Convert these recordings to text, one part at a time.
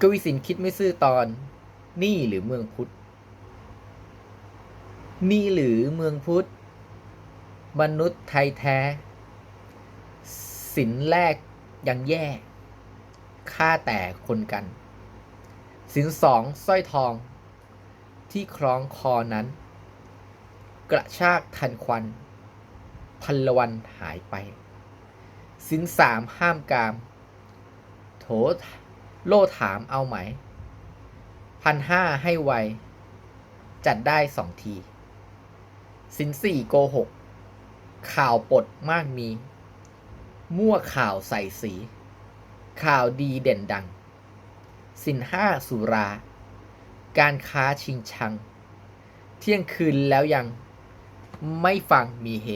กวีสินคิดไม่ซื่อตอน นี่หรือเมืองพุทธ นี่หรือเมืองพุทธ มนุษย์ไทยแท้ สินแรกยังแย่ฆ่าแต่คนกัน สินสองสร้อยทอง ที่คล้องคอนั้น กระชากทันควัน พันละวันหายไป สินสามห้ามกาม โถ โลถามเอาไหมพันห้าให้ไว จัดได้สองที สินสี่โกหก ข่าวปดมากมี มั่วข่าวใส่สี ข่าวดีเด่นดัง สินห้าสุรา การค้าชิงชัง เที่ยงคืนแล้วยัง ไม่ฟังมีเฮ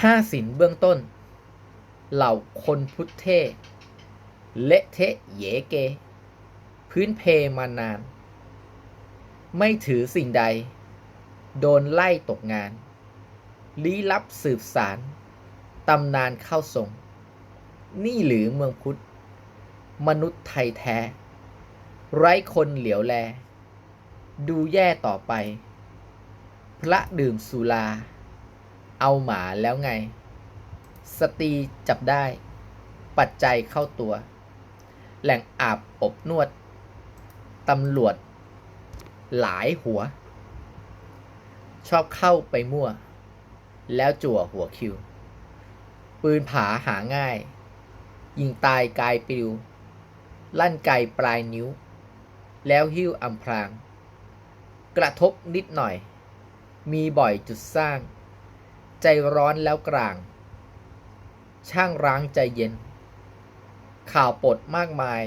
ห้าสินเบื้องต้น เหล่าคนพุทธเทศ เละเทะเยเก พื้นเพมานาน ไม่ถือสิ่งใด โดนไล่ตกงาน ลี้ลับสืบสาร ตำนานเข้าทรง นี่หรือเมืองพุทธ มนุษย์ไทยแท้ ไร้คนเหลียวแล ดูแย่ต่อไป พระดื่มสุรา เอาหมาแล้วไง สตีจับได้ปัจจัยเข้าตัว แหล่งอาบอบนวด ตำรวจ หลายหัว ชอบเข้าไปมั่ว แล้วจั่วหัวคิว ปืนผาหาง่าย ยิงตายกายปลิว ลั่นไกปลายนิ้ว แล้วหิ้วอำพราง กระทบนิดหน่อย มีบ่อยจุดสร้าง ใจร้อนแล้วกลาง ช่างร้างใจเย็น ข่าวปลดมากมาย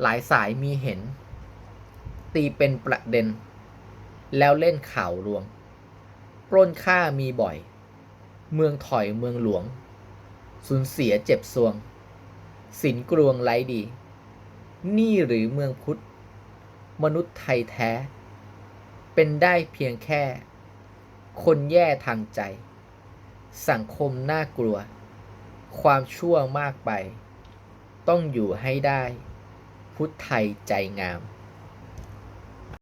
หลายสายมีเห็น ตีเป็นประเด็น แล้วเล่นข่าวลวง ปล้นฆ่ามีบ่อย เมืองถอยเมืองหลวง สูญเสียเจ็บซวง สินกรวงไร้ดี นี่หรือเมืองพุทธ มนุษย์ไทยแท้ เป็นได้เพียงแค่ คนแย่ทางใจ สังคมน่ากลัว ความชั่วมากไป ต้องอยู่ให้ได้ พุทธไทยใจงาม